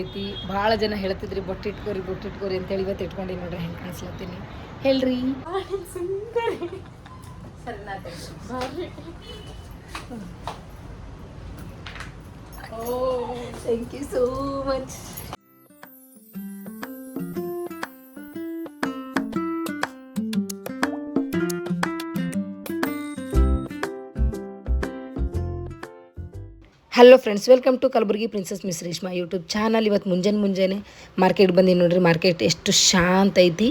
ಐತಿ ಭಾಳ ಜನ ಹೇಳ್ತಿದ್ರಿ ಬೊಟ್ಟು ಇಟ್ಕೋರಿ ಬೊಟ್ಟು ಇಟ್ಕೋರಿ ಅಂತೇಳಿ ಇವತ್ತು ಇಟ್ಕೊಂಡಿನಿ ನೋಡ್ರಿ, ಹೆಂಗೆ ಕಾಣಿಸ್ಲತ್ತೀನಿ. ಹೇಳ್ರಿ. Thank you so much hello friends welcome to Kalaburagi princess Miss Reshma YouTube channel ಇವತ್ತು ಮುಂಜಾನೆ ಮುಂಜಾನೆ ಮಾರ್ಕೆಟ್ ಬಂದೀನಿ ನೋಡ್ರಿ ಮಾರ್ಕೆಟ್ ಎಷ್ಟು ಶಾಂತ ಐತಿ.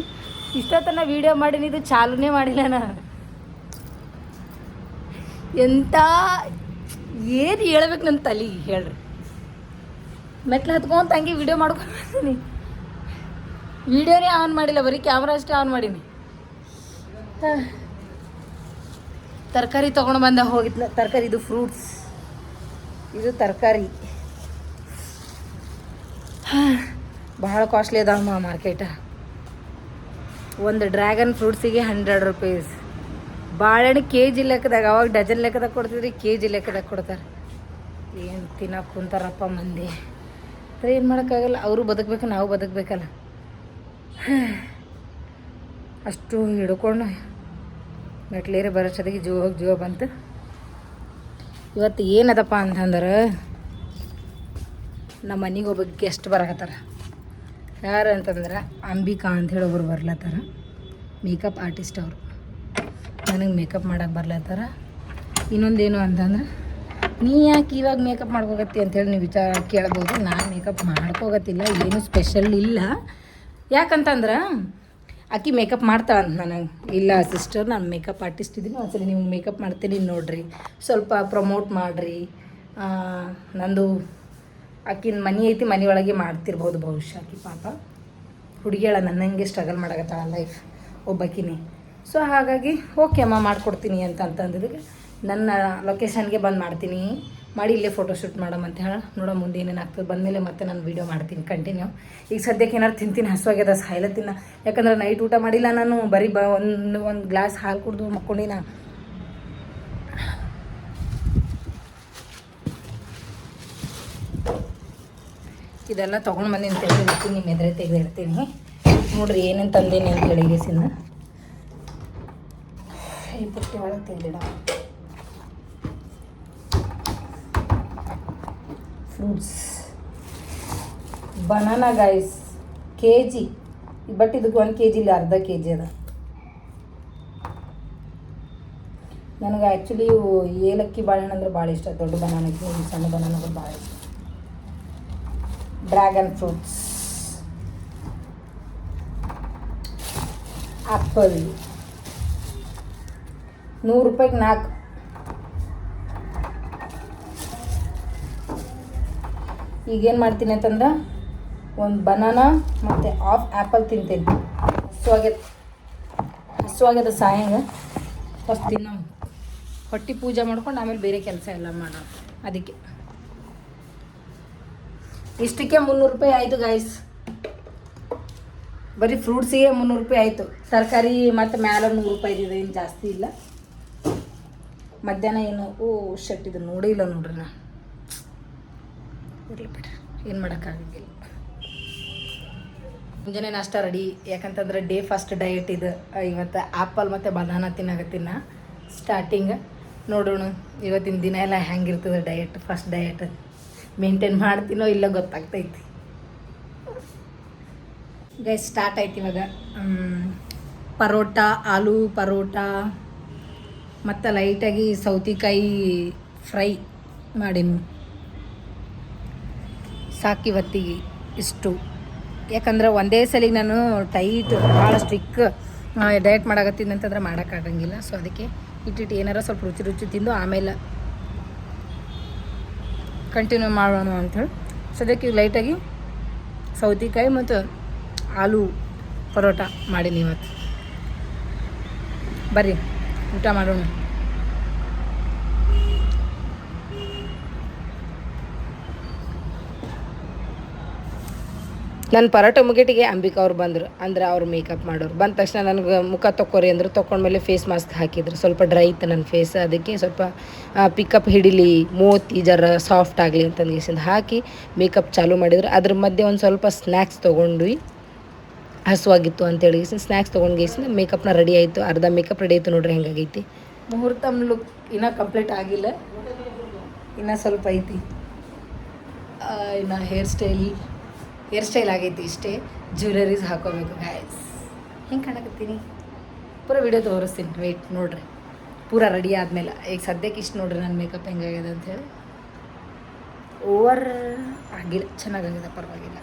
ಇಷ್ಟೊತ್ತನ ವೀಡಿಯೋ ಮಾಡೀನಿ, ಇದು ಚಾಲೂನೇ ಮಾಡಿಲ್ಲ ನಾನು ಎಂತ, ಏನು ಹೇಳ್ಬೇಕು ನನ್ನ ತಲೆ, ಹೇಳ್ರಿ. ಮೆಟ್ಲು ಹತ್ಕೊಂತ ಹಂಗೆ ವಿಡಿಯೋ ಮಾಡ್ಕೊಂಡು ವೀಡಿಯೋನೇ ಆನ್ ಮಾಡಿಲ್ಲ, ಬರೀ ಕ್ಯಾಮ್ರಾ ಅಷ್ಟೇ ಆನ್ ಮಾಡೀನಿ. ತರಕಾರಿ ತೊಗೊಂಡು ಬಂದ ಹೋಗಿದ್ನ ತರಕಾರಿ ಇದು ಫ್ರೂಟ್ಸ್ ಇದು ತರಕಾರಿ. ಭಾಳ ಕಾಸ್ಟ್ಲಿ ಅದಾವ ಮಾರ್ಕೆಟ ಒಂದು ಡ್ರ್ಯಾಗನ್ ಫ್ರೂಟ್ಸಿಗೆ ಹಂಡ್ರೆಡ್ ರುಪೀಸ್ ಬಾಳೆಹಣ್ಣು ಕೆ ಜಿ ಲೆಕ್ಕದಾಗ, ಅವಾಗ ಡಜನ್ ಲೆಕ್ಕದಾಗ ಕೊಡ್ತಿದ್ರಿ ಕೆ ಜಿ ಲೆಕ್ಕದಾಗ ಕೊಡ್ತಾರೆ. ಏನು ತಿನ್ನಕ್ಕೆ ಕುಂತಾರಪ್ಪ ಮಂದಿ. ಆದರೆ ಏನು ಮಾಡೋಕ್ಕಾಗಲ್ಲ, ಅವರು ಬದುಕಬೇಕು, ನಾವು ಬದುಕಬೇಕಲ್ಲ. ಅಷ್ಟು ಹಿಡ್ಕೊಂಡು ಮೆಟ್ಲೇರಿ ಬರೋಷ್ಟೊತ್ತಿಗೆ ಜೀವ ಹೋಗಿ ಜೀವ ಬಂತು. ಇವತ್ತು ಏನದಪ್ಪ ಅಂತಂದ್ರೆ ನಮ್ಮ ಮನೆಗೆ ಒಬ್ಬ ಗೆಸ್ಟ್ ಬರಕತ್ತಾರ. ಯಾರು ಅಂತಂದ್ರೆ ಅಂಬಿಕಾ ಅಂಥೇಳಿ ಒಬ್ರು ಬರ್ಲತ್ತಾರ. ಮೇಕಪ್ ಆರ್ಟಿಸ್ಟ್ ಅವರು. ನನಗೆ ಮೇಕಪ್ ಮಾಡೋಕೆ ಬರ್ಲತ್ತಾರ. ಇನ್ನೊಂದೇನು ಅಂತಂದ್ರೆ, ನೀ ಯಾಕೆ ಇವಾಗ ಮೇಕಪ್ ಮಾಡ್ಕೋಗತ್ತಿ ಅಂತೇಳಿ ನೀವು ವಿಚಾರ ಕೇಳ್ಬೋದು. ನಾನು ಮೇಕಪ್ ಮಾಡ್ಕೋಗತ್ತಿಲ್ಲ ಏನು ಸ್ಪೆಷಲ್ ಇಲ್ಲ. ಯಾಕಂತಂದ್ರೆ ಆಕಿ ಮೇಕಪ್ ಮಾಡ್ತಾಳೆ ಅಂತ ನನಗೆ. ಇಲ್ಲ ಸಿಸ್ಟರ್ ನಾನು ಮೇಕಪ್ ಆರ್ಟಿಸ್ಟ್ ಇದ್ದೀನಿ ಒಂದ್ಸಲ ನೀವು ಮೇಕಪ್ ಮಾಡ್ತೀನಿ ನೋಡ್ರಿ. ಸ್ವಲ್ಪ ಪ್ರಮೋಟ್ ಮಾಡಿರಿ. ನಂದು ಆಕಿನ ಮನೆ ಐತಿ, ಮನೆ ಒಳಗೆ ಮಾಡ್ತಿರ್ಬೋದು ಬಹುಶಃ ಆಕಿ ಪಾಪ. ಹುಡುಗಿಯಳ ನನ್ನಂಗೆ ಸ್ಟ್ರಗಲ್ ಮಾಡಕತ್ತಾಳ ಲೈಫ್ ಒಬ್ಬಾಕಿನಿ. ಸೊ ಹಾಗಾಗಿ ಓಕೆ ಅಮ್ಮ, ಮಾಡಿಕೊಡ್ತೀನಿ ಅಂತ ಅಂತಂದಿದ್ದಕ್ಕೆ ನನ್ನ ಲೊಕೇಶನ್ಗೆ ಬಂದು ಮಾಡ್ತೀನಿ. ಮಾಡಿ ಇಲ್ಲೇ ಫೋಟೋಶೂಟ್ ಅಂತ ಹೇಳ. ನೋಡೋ ಮುಂದೆ ಏನೇನು ಆಗ್ತದೆ. ಬಂದಮೇಲೆ ಮತ್ತೆ ನಾನು ವೀಡಿಯೋ ಮಾಡ್ತೀನಿ ಕಂಟಿನ್ಯೂ ಈಗ ಸದ್ಯಕ್ಕೆ ಏನಾರು ತಿಂತೀನಿ ಹಸುವಾಗ್ಯದ ಸಾಯ್ಲ ತಿನ್ನ ಯಾಕಂದ್ರೆ ನೈಟ್ ಊಟ ಮಾಡಿಲ್ಲ ನಾನು. ಬರೀ ಬ ಒಂದು ಒಂದು ಗ್ಲಾಸ್ ಹಾಲು ಕುಡ್ದು ಮಕ್ಕೊಂಡಿನ. ಇದೆಲ್ಲ ತೊಗೊಂಡು ಬಂದಿನ ತೆಗೆದಿರ್ತೀನಿ ನಿಮ್ಮ ಎದುರೆ ತೆಗೆದಿರ್ತೀನಿ ನೋಡ್ರಿ ಏನೇನು ತಂದೇನೆ ಅಂತ ಹೇಳಿ ಸಿನ್ನ ಈ ಪುಟ್ಟಿ ಒಳಗೆ ತೆಗೆದಿಡ fruits banana guys K G but ಇದಕ್ಕೆ ಒಂದು ಕೆ ಜಿ ಇಲ್ಲ, ಅರ್ಧ ಕೆ ಜಿ ಅದ. ನನಗೆ ಆ್ಯಕ್ಚುಲಿ ಏಲಕ್ಕಿ ಬಾಳೆಹಣ್ಣು ಅಂದ್ರೆ ಭಾಳ ಇಷ್ಟ. ದೊಡ್ಡ ಬನಾನಕ್ಕೆ ಸಣ್ಣ ಬನಾನಗಳು ಭಾಳ ಇಷ್ಟ. ಡ್ರ್ಯಾಗನ್ ಫ್ರೂಟ್ಸ್ ಆ್ಯಪಲ್ ನೂರು ರೂಪಾಯಿಗೆ ನಾಲ್ಕು. ಈಗೇನು ಮಾಡ್ತೀನಿ ಅಂತಂದ್ರೆ ಒಂದು ಬನಾನ ಮತ್ತು ಆಫ್ ಆ್ಯಪಲ್ ತಿಂತೀನಿ. ಹಸುವಾಗ್ಯದ ಹಸುವಾಗ್ಯದ ಸಾಯಂಗ ಫಸ್ಟ್ ದಿನ ಹೊಟ್ಟೆ ಪೂಜೆ ಮಾಡ್ಕೊಂಡು ಆಮೇಲೆ ಬೇರೆ ಕೆಲಸ ಎಲ್ಲ ಮಾಡೋಣ. ಅದಕ್ಕೆ. ಇಷ್ಟಕ್ಕೆ ಮುನ್ನೂರು ರೂಪಾಯಿ ಆಯಿತು ಗಾಯ್ಸ್ ಬರೀ ಫ್ರೂಟ್ಸಿಗೆ ಮುನ್ನೂರು ರೂಪಾಯಿ ಆಯಿತು. ತರಕಾರಿ ಮತ್ತು ಮ್ಯಾಲ ನೂರು ರೂಪಾಯಿ ಇದೆ ಏನು ಜಾಸ್ತಿ ಇಲ್ಲ. ಮಧ್ಯಾಹ್ನ ಏನು ಓ ಶಟ್ ಇದು ನೋಡೇ ಇಲ್ಲ ನೋಡ್ರಿ ನಾ. ಇರಲಿ ಬಿಡ್ರಿ. ಏನು ಮಾಡೋಕ್ಕಾಗಂಗಿಲ್ಲ ಮುಂಜಾನೆ ನಾಷ್ಟ ರೆಡಿ ಯಾಕಂತಂದ್ರೆ ಡೇ ಫಸ್ಟ್ ಡಯಟ್ ಇದು. ಇವತ್ತು ಆ್ಯಪಲ್ ಮತ್ತು ಬನಾನ ತಿನ್ನಾಗತ್ತಿನ ಸ್ಟಾರ್ಟಿಂಗ್ ನೋಡೋಣ. ಇವತ್ತಿನ ದಿನ ಎಲ್ಲ ಹೆಂಗಿರ್ತದೆ ಡಯಟ್ ಫಸ್ಟ್ ಡಯಟ್ ಮೇಂಟೈನ್ ಮಾಡ್ತೀನೋ ಇಲ್ಲ ಗೊತ್ತಾಗ್ತೈತಿ. ಗೈಸ್ ಸ್ಟಾರ್ಟ್ ಆಯ್ತು ಇವಾಗ. ಪರೋಟ, ಆಲೂ ಪರೋಟ, ಮತ್ತು ಲೈಟಾಗಿ ಸೌತಿಕಾಯಿ ಫ್ರೈ ಮಾಡೀನಿ. ಸಾಕಿವತ್ತಿಗೆ ಇಷ್ಟು. ಯಾಕಂದ್ರೆ ಒಂದೇ ಸಲಿಗೆ ನಾನು ಟೈಟ್ ಭಾಳ ಸ್ಟ್ರಿಕ್ ಡಯಟ್ ಮಾಡಾಕತ್ತೀನಿ ಅಂತಂದ್ರೆ ಮಾಡೋಕ್ಕಾಗಂಗಿಲ್ಲ. ಸೊ ಅದಕ್ಕೆ ಇಟ್ಟಿಟ್ಟು ಏನಾರ ಸ್ವಲ್ಪ ರುಚಿ ರುಚಿ ತಿಂದು ಆಮೇಲೆ ಕಂಟಿನ್ಯೂ ಮಾಡೋಣ ಅಂಥೇಳಿ ಸದ್ಯಕ್ಕೆ ಲೈಟಾಗಿ ಸೌತೆಕಾಯಿ ಮತ್ತು ಆಲೂ ಪರೋಟ ಮಾಡೀನಿ ಇವತ್ತು. ಬರ್ರಿ, ಊಟ ಮಾಡೋಣ. ನನ್ನ ಪರೋಟ ಮುಗಿಟಿಗೆ ಅಂಬಿಕಾ ಅವ್ರು ಬಂದರು. ಅಂದ್ರೆ ಅವ್ರು ಮೇಕಪ್ ಮಾಡೋರು. ಬಂದ ತಕ್ಷಣ ನನಗೆ ಮುಖ ತೊಕ್ಕೋರಿ ಅಂದರು. ತೊಗೊಂಡ್ಮೇಲೆ ಫೇಸ್ ಮಾಸ್ಕ್ ಹಾಕಿದ್ರು. ಸ್ವಲ್ಪ ಡ್ರೈ ಇತ್ತು ನನ್ನ ಫೇಸ್ ಅದಕ್ಕೆ ಸ್ವಲ್ಪ ಪಿಕಪ್ ಹಿಡಿಲಿ, ಮೂತಿ, ಜರ ಸಾಫ್ಟ್ ಆಗಲಿ ಅಂತಂದು ಹಾಕಿ ಮೇಕಪ್ ಚಾಲೂ ಮಾಡಿದ್ರು. ಅದ್ರ ಮಧ್ಯೆ ಒಂದು ಸ್ವಲ್ಪ ಸ್ನ್ಯಾಕ್ಸ್ ತೊಗೊಂಡ್ವಿ. ಹಸುವಾಗಿತ್ತು ಅಂತೇಳಿ ಸ್ನ್ಯಾಕ್ಸ್ ತೊಗೊಂಡು ಗೇಸಿಂದ ಮೇಕಪ್ನ ರೆಡಿ ಆಯಿತು. ಅರ್ಧ ಮೇಕಪ್ ರೆಡಿ ಆಯಿತು ನೋಡ್ರಿ ಹೆಂಗಾಗೈತಿ ಮುಹೂರ್ತ ಲುಕ್ ಇನ್ನೂ ಕಂಪ್ಲೀಟ್ ಆಗಿಲ್ಲ. ಇನ್ನೂ ಸ್ವಲ್ಪ ಐತಿ. ಇನ್ನು ಹೇರ್ ಸ್ಟೈಲ್ ಹೇರ್ ಸ್ಟೈಲ್ ಆಗೈತಿ ಇಷ್ಟೇ. ಜ್ಯುವೆಲರೀಸ್ ಹಾಕೋಬೇಕು ಗಾಯಸ್ ಹೆಂಗೆ ಕಾಣಕತ್ತೀನಿ? ಪೂರ ವಿಡಿಯೋ ತೋರಿಸ್ತೀನಿ. ವೆಯ್ಟ್ ನೋಡ್ರಿ. ಪೂರ ರೆಡಿ ಆದಮೇಲೆ. ಈಗ ಸದ್ಯಕ್ಕೆ ಇಷ್ಟು ನೋಡ್ರಿ ನನ್ನ ಮೇಕಪ್ ಹೆಂಗಾಗಿದೆ ಹೇಳಿ. ಓವರ್ ಆಗಿಲ್ಲ, ಚೆನ್ನಾಗಾಗಿದೆ, ಪರವಾಗಿಲ್ಲ.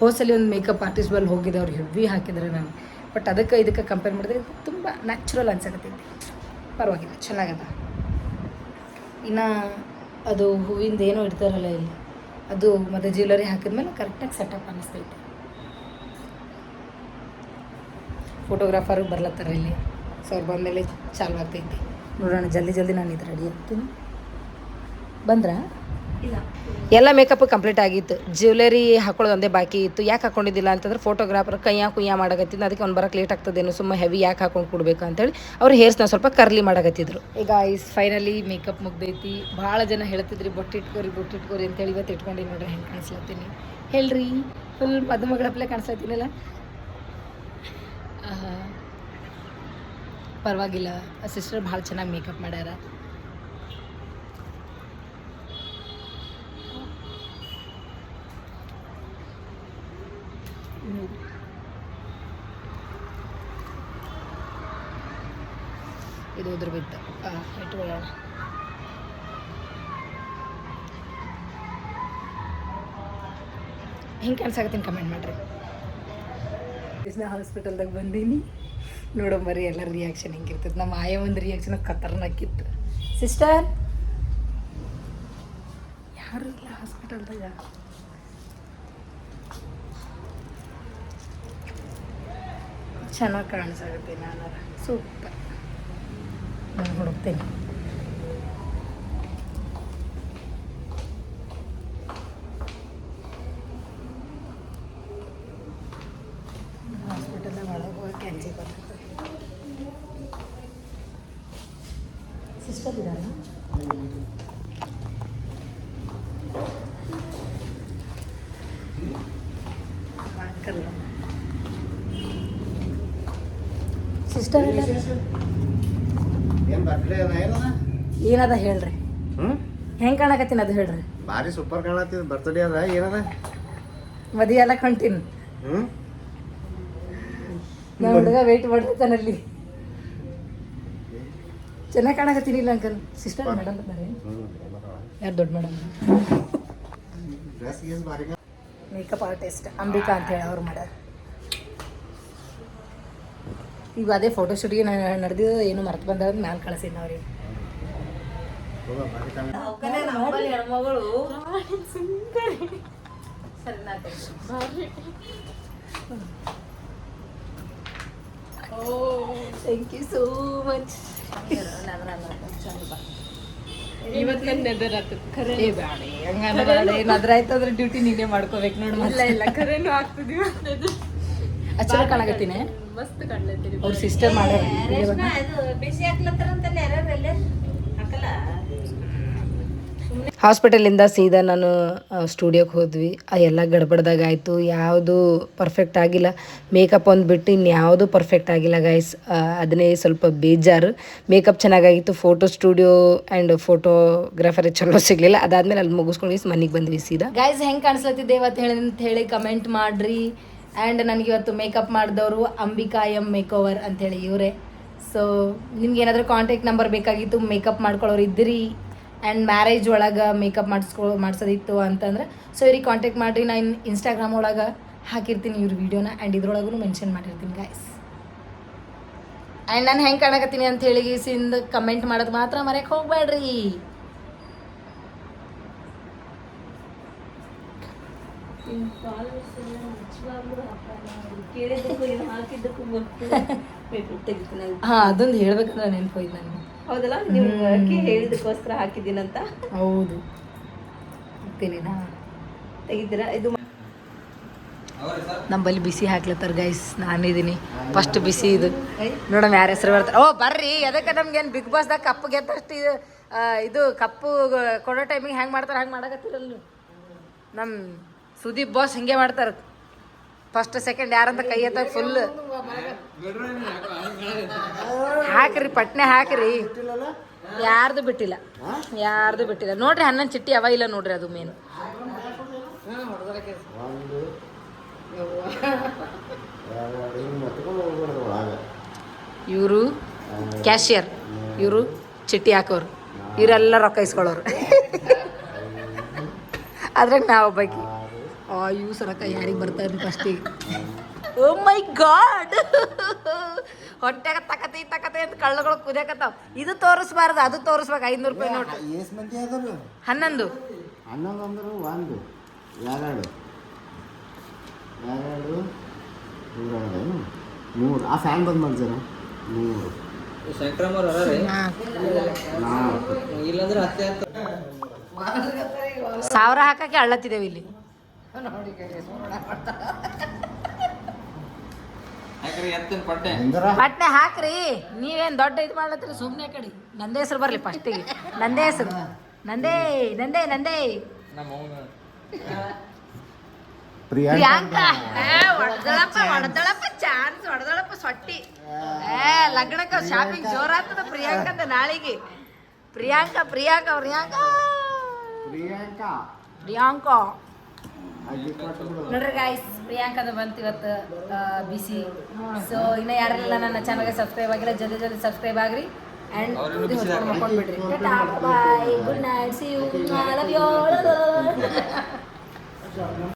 ಹೋಸಲಿ ಒಂದು ಮೇಕಪ್ ಆರ್ಟಿಸ್ಟ್ ಬಲ್ಲಿ ಹೋಗಿದ್ದೆ, ಅವ್ರು ಹೆವಿ ಹಾಕಿದ್ರೆ ನಾನು. ಬಟ್ ಅದಕ್ಕೆ ಇದಕ್ಕೆ ಕಂಪೇರ್ ಮಾಡಿದ್ರೆ ತುಂಬ ನ್ಯಾಚುರಲ್ ಅನ್ಸಕತ್ತೈತಿ. ಪರವಾಗಿಲ್ಲ, ಚೆನ್ನಾಗದ. ಇನ್ನು ಅದು ಹೂವಿಂದ ಏನೋ ಇಡ್ತಾರಲ್ಲ ಇಲ್ಲಿ. ಅದು ಮತ್ತು ಜ್ಯುವೆಲರಿ ಹಾಕಿದ್ಮೇಲೆ ಕರೆಕ್ಟಾಗಿ ಸೆಟಪ್ ಅನ್ನಿಸ್ತೈತೆ. ಫೋಟೋಗ್ರಾಫರು ಬರ್ಲತ್ತಾರ ಇಲ್ಲಿ? ಸೊ ಅವ್ರು ಬಂದಮೇಲೆ ಚಾಲು ಆಗ್ತೈತಿ. ನೋಡೋಣ, ಜಲ್ದಿ ಜಲ್ದಿ ನಾನು ಇದು ರೆಡಿ ಆಗ್ತೀನಿ ಬಂದ್ರಾ? ಎಲ್ಲ ಮೇಕಪ್ ಕಂಪ್ಲೀಟ್ ಆಗಿತ್ತು. ಜ್ಯುವೆಲರಿ ಹಾಕೊಳ್ಳೋದು ಒಂದೇ ಬಾಕಿ ಇತ್ತು. ಯಾಕೆ ಹಾಕೊಂಡಿದ್ದಿಲ್ಲ ಅಂತಂದ್ರೆ ಫೋಟೋಗ್ರಾಫರ್ ಕೈಯಾ ಕುಯ್ಯ ಮಾಡಕತ್ತಿದ್ದು ಅದಕ್ಕೆ ಅವ್ನು ಬರಕ್ಕೆ ಲೇಟ್ ಆಗ್ತದೇನು. ಸುಮ್ಮನೆ ಹೆವಿ ಯಾಕೆ ಹಾಕೊಂಡು ಕೊಡಬೇಕು ಅಂತೇಳಿ ಅವ್ರು ಹೇರ್ಸ್ನ ಸ್ವಲ್ಪ ಕರ್ಲಿ ಮಾಡಕತ್ತಿದ್ರು. ಈಗ ಐಸ್ ಫೈನಲಿ ಮೇಕಪ್ ಮುಗ್ದೈತಿ. ಭಾಳ ಜನ ಹೇಳ್ತಿದ್ರಿ, ಬೊಟ್ಟು ಇಟ್ಕೋರಿ ಬೊಟ್ಟು ಇಟ್ಕೋರಿ ಅಂತೇಳಿ ಇವತ್ತು ಇಟ್ಕೊಂಡು ನೋಡ್ರಿ, ಹೆಂಗೆ ಕಾಣಿಸ್ಲತ್ತೀನಿ. ಹೇಳ್ರಿ ಫುಲ್ ಮದುಮಗಳಪ್ಲೆ ಕಾಣಿಸ್ಲತ್ತೀನಲ್ಲ. ಪರವಾಗಿಲ್ಲ. ಸಿಸ್ಟರ್ ಭಾಳ ಚೆನ್ನಾಗಿ ಮೇಕಪ್ ಮಾಡ್ಯಾರ. ಇದು ಉದ್ರ ಬಿತ್ತು ಹಿಂಗೆ ಇಟ್ಕೊಳ್ಳೋಣ. ಹೆಂಗೆ ಕಾಣಿಸಾಕತ್ತೀನಿ ಕಮೆಂಟ್ ಮಾಡ್ರಿ. ಕೃಷ್ಣ ಹಾಸ್ಪಿಟಲ್ದಾಗ ಬಂದೀನಿ. ನೋಡಂಬರಿ ಎಲ್ಲ ರಿಯಾಕ್ಷನ್ ಹೆಂಗಿರ್ತದೆ ನಮ್ಮ ಆಯ ಒಂದು ರಿಯಾಕ್ಷನ್ ಖತರ್ನಾಕಿತ್ತು ಸಿಸ್ಟರ್ ಯಾರು ಇಲ್ಲ ಹಾಸ್ಪಿಟಲ್ದಾಗ ಚೆನ್ನಾಗಿ ಕಾಣಿಸಾಗುತ್ತೆ ನಾನು ಸೂಪರ್ ನಾನು ಹುಡುಕ್ತೇನೆ ಹಾಸ್ಪಿಟಲ್ದಾಗ ಒಳಗೆ ಹೋಗಿ ಕ್ಯಾನ್ಸಿ ಬರ್ತದೆ ಸಿಸ್ಟರ್ ಇದ್ದಾರಾ ಸಿಸ್ಟರ್ ಏನ್ ಬರ್ತ್ಡೇ ಅದ ಏನದ? ಹೇಳ್ರಿ? ಹ್ಮ್? ಹೆಂಗೆ ಕಾಣಕತ್ತೀನಿ ಅದು ಹೇಳ್ರಿ? ಭಾರಿ ಸೂಪರ್ ಕಾಣತ್ತೀನಿ ಬರ್ತಡೇ ಅದ ಏನದ? ಮದಿ ಎಲ್ಲ ಕಂಟಿನ್ ಹ್ಮ್? ನಮ್ಮ ಹುಡುಗ ವೇಟ್ ಮಾಡ್ತಾನಲ್ಲಿ ಚೆನ್ನಾಗಿ ಕಾಣಕತ್ತೀನಿ ಇಲ್ಲ ಅಂಕಲ್. ಸಿಸ್ಟರ್ ಮೇಡಮ್ ಬರ್ತಾರೆ ಯಾರು ದೊಡ್ಡ ಮೇಡಮ್ ಮೇಕಪ್ ಆರ್ಟಿಸ್ಟ್ ಅಂಬಿಕಾ ಅಂತ ಹೇಳಿ ಅವ್ರು ಮಾಡ್ಯಾರ. ಈಗ ಅದೇ ಫೋಟೋ ಶೂಟಿಗೆ ನಡೆದಿದ್ದು ಏನು ಮರ್ತು ಬಂದ ಮ್ಯಾಲ ಕಳಿಸಿದ್ ಕಾಣ thank you so much duty ನೀನೇ ಮಾಡ್ಕೋಬೇಕು ನೋಡಿ ಇಲ್ಲ ಇಲ್ಲ ಕರೆನೂ ಆಗ್ತದೆ. ಅಚ್ಚರ ಕಾಣಕತ್ತೀನಿ. ಮಸ್ತ್ ಅವ್ರ ಸಿಸ್ಟರ್ ಮಾಡ್ಯಾರ. ಬಿಸಿ ಹಾಕ್ಲತ್ತಾರಂತಲ್ಲ ಯಾರ್ಯಾರಲ್ಲೇ ಹಾಕಲ್ಲ. ಹಾಸ್ಪಿಟಲಿಂದ ಸೀದಾ ನಾನು ಸ್ಟುಡಿಯೋಗೆ ಹೋದ್ವಿ. ಆ ಎಲ್ಲ ಗಡ್ಬಡ್ದಾಗ ಆಯಿತು. ಯಾವುದು ಪರ್ಫೆಕ್ಟ್ ಆಗಿಲ್ಲ. ಮೇಕಪ್ ಒಂದು ಬಿಟ್ಟು ಇನ್ಯಾವುದು ಪರ್ಫೆಕ್ಟ್ ಆಗಿಲ್ಲ ಗೈಸ್ ಅದನ್ನೇ ಸ್ವಲ್ಪ ಬೇಜಾರು. ಮೇಕಪ್ ಚೆನ್ನಾಗಾಗಿತ್ತು. ಫೋಟೋ ಸ್ಟುಡಿಯೋ ಆ್ಯಂಡ್ ಫೋಟೋಗ್ರಾಫರ್ ಚಲೋ ಸಿಗಲಿಲ್ಲ. ಅದಾದಮೇಲೆ ಅಲ್ಲಿ ಮುಗಿಸ್ಕೊಂಡು ಮನೆಗೆ ಬಂದ್ವಿ ಸೀದಾ. ಗೈಸ್ ಹೆಂಗೆ ಕಾಣಿಸ್ಲತ್ತಿದ್ದೆ ಇವತ್ತು ಹೇಳಿ ಅಂತ ಹೇಳಿ ಕಮೆಂಟ್ ಮಾಡಿರಿ. ಆ್ಯಂಡ್ ನನಗೆ ಇವತ್ತು ಮೇಕಪ್ ಮಾಡಿದವರು ಅಂಬಿಕಾ ಎಂ ಮೇಕೋವರ್ ಅಂಥೇಳಿ ಇವರೇ. ಸೊ ನಿಮ್ಗೆ ಏನಾದರೂ ಕಾಂಟ್ಯಾಕ್ಟ್ ನಂಬರ್ ಬೇಕಾಗಿತ್ತು ಮೇಕಪ್ ಮಾಡ್ಕೊಳ್ಳೋರು ಇದ್ದೀರಿ. ಆ್ಯಂಡ್ ಮ್ಯಾರೇಜ್ ಒಳಗೆ ಮೇಕಪ್ ಮಾಡಿಸ್ಕೊ, ಮಾಡಿಸೋದಿತ್ತು ಅಂತಂದ್ರೆ ಸೊ ಇವ್ರಿಗೆ ಕಾಂಟ್ಯಾಕ್ಟ್ ಮಾಡಿರಿ. ನಾನು ಇನ್ಸ್ಟಾಗ್ರಾಮ್ ಒಳಗೆ ಹಾಕಿರ್ತೀನಿ ಇವ್ರ ವೀಡಿಯೋನ ಆ್ಯಂಡ್ ಇದ್ರೊಳಗೂ ಮೆನ್ಷನ್ ಮಾಡಿರ್ತೀನಿ ಗಾಯ್ಸ್ ಆ್ಯಂಡ್ ನಾನು ಹೆಂಗೆ ಕಾಣಕತ್ತೀನಿ ಅಂತ ಹೇಳಿ ಸಿಂದ ಕಮೆಂಟ್ ಮಾಡೋದು ಮಾತ್ರ ಮರೆಯಕ್ಕೆ ಹೋಗ್ಬೇಡ್ರಿ ಕೇಳಿದ್ದಕ್ಕೂ ಹಾಕಿದ್ದಕ್ಕೂ ಗೊತ್ತು. ಹಾಂ ಅದೊಂದು ಹೇಳ್ಬೇಕಂದ್ರೆ ನೆನಪು ಹೋಯ್ತು ನನಗೆ ಹೌದಲ್ಲ ನೀವು ಅಕ್ಕಿ ಹೇಳಿದಕ್ಕೋಸ್ಕರ ಹಾಕಿದ್ದೀನಂತ? ಹೌದು. ಹೋಗ್ತೀನಿನಾ ತೆಗಿತೀರಾ ಇದು ನಂಬಲ್ಲಿ ಬಿಸಿ ಹಾಕ್ಲತ್ತಾರ ಗೈಸ್ ನಾನಿದ್ದೀನಿ ಫಸ್ಟ್ ಬಿಸಿ ಇದು. ನೋಡಮ್ ಯಾರ ಹೆಸರು ಬರ್ತಾರೆ. ಓ ಬರ್ರಿ. ಅದಕ್ಕೆ ನಮ್ಗೇನು ಬಿಗ್ ಬಾಸ್ದಾಗ ಕಪ್ಪು ಗೆದ್ದಷ್ಟು ಇದು ಇದು ಕಪ್ಪು ಕೊಡೋ ಟೈಮಿಗೆ ಹೆಂಗೆ ಮಾಡ್ತಾರೆ ಹಂಗೆ ಮಾಡಕತ್ತಿರಲ್ಲ ನಮ್ಮ ಸುದೀಪ್ ಬಾಸ್ ಹಿಂಗೆ ಮಾಡ್ತಾರೆ. ಫಸ್ಟ್ ಸೆಕೆಂಡ್ ಯಾರಂತ ಕೈ ಎತ್ತಾಗ ಫುಲ್ ಹಾಕ್ರಿ, ಪಟ್ನೆ ಹಾಕ್ರಿ. ಯಾರ್ದು ಬಿಟ್ಟಿಲ್ಲ. ಯಾರ್ದು ಬಿಟ್ಟಿಲ್ಲ. ನೋಡ್ರಿ ಹನ್ನೊಂದು ಚಿಟ್ಟಿ ಅವ ಇಲ್ಲ ನೋಡ್ರಿ ಅದು ಮೇನ್ ಇವರು ಕ್ಯಾಶಿಯರ್ ಇವರು ಚಿಟ್ಟಿ ಹಾಕೋರು. ಇವರೆಲ್ಲ ರೊಕ್ಕ ಇಸ್ಕೊಳ್ಳೋರು. ಅದ್ರಾಗ ನಾವು ಒಬ್ಬಾಕಿ. ಇವು ಸರಕ ಯಾರಿಗೆ ಬರ್ತಾರೆ ಫಸ್ಟಿಗೆ ಓ ಮೈ ಗಾಡ್ ಹೊಟ್ಟೆಗ ತಕತಿ ತಕತಿ ಅಂತ ಕಳ್ಳಗಳು ಕುದಿಯಕತ್ತಾವ. ಇದು ತೋರಿಸ್ಬಾರ್ದು ಅದು ತೋರಿಸ್ಬೇಕು ಐನೂರು ರೂಪಾಯಿ ನೋಟ್. ಎಷ್ಟು ಮಂದಿ ಅದಾರು ಹನ್ನೊಂದು. ಹನ್ನೊಂದು ಅಂದ್ರೆ ಒಂದು ಎರಡು ಎರಡು ಮೂರು ಮೂರು. ಆ ಫ್ಯಾನ್ ಬಂದ್ ಮಾಡ್ತಾರ ಮೂರು. ಸಂಕ್ರಮರ ಇಲ್ಲಾಂದ್ರೆ ಸಾವಿರ ಹಾಕಕ್ಕೆ ಅಳ್ಳತ್ತಿದ್ದೇವೆ ಇಲ್ಲಿ. ಅಂದ್ರ ಪಟ್ನೆ ಹಾಕ್ರಿ. ನೀವೇನು ದೊಡ್ಡ ಇದು ಮಾಡ್ಲತ್ತೀರಿ? ಸುಮ್ಮನೆ ಕಡಿ. ನಂದೇ ಹೆಸರು ಬರಲಿ ಫಸ್ಟಿಗೆ ನಂದೇ ಹೆಸರು. ನಂದೇ ನಂದೇ ನಂದೇ. ಪ್ರಿಯಾಂಕ. ಪ್ರಿಯಾಂಕಾ. ಹೊಡೆದಳಪ್ಪ ಹೊಡೆದಳಪ್ಪ ಚಾನ್ಸ್ ಹೊಡೆದಳಪ್ಪ ಸೊಟ್ಟಿ. ಏ ಲಗ್ನಕ್ಕ ಶಾಪಿಂಗ್ ಜೋರಾಗ್ತದ ಪ್ರಿಯಾಂಕಂದ ನಾಳಿಗೆ. ಪ್ರಿಯಾಂಕ ಪ್ರಿಯಾಂಕ ಪ್ರಿಯಾಂಕಾ. ಪ್ರಿಯಾಂಕ. ಪ್ರಿಯಾಂಕ. ನೋಡ್ರಿ ಗಾಯ್ಸ್ ಪ್ರಿಯಾಂಕದ ಬಂತು ಇವತ್ತು ಬಿಸಿ. ಸೊ ಇನ್ನು ಯಾರೆಲ್ಲ ನನ್ನ ಚಾನಲ್ಗೆ ಸಬ್ಸ್ಕ್ರೈಬ್ ಆಗಿಲ್ಲ ಜಲ್ದಿ ಜಲ್ದಿ ಸಬ್ಸ್ಕ್ರೈಬ್ ಆಗ್ರಿ and ಮಕ್ಕೊಂಡ್ಬಿಡ್ರಿ bye good night see you love you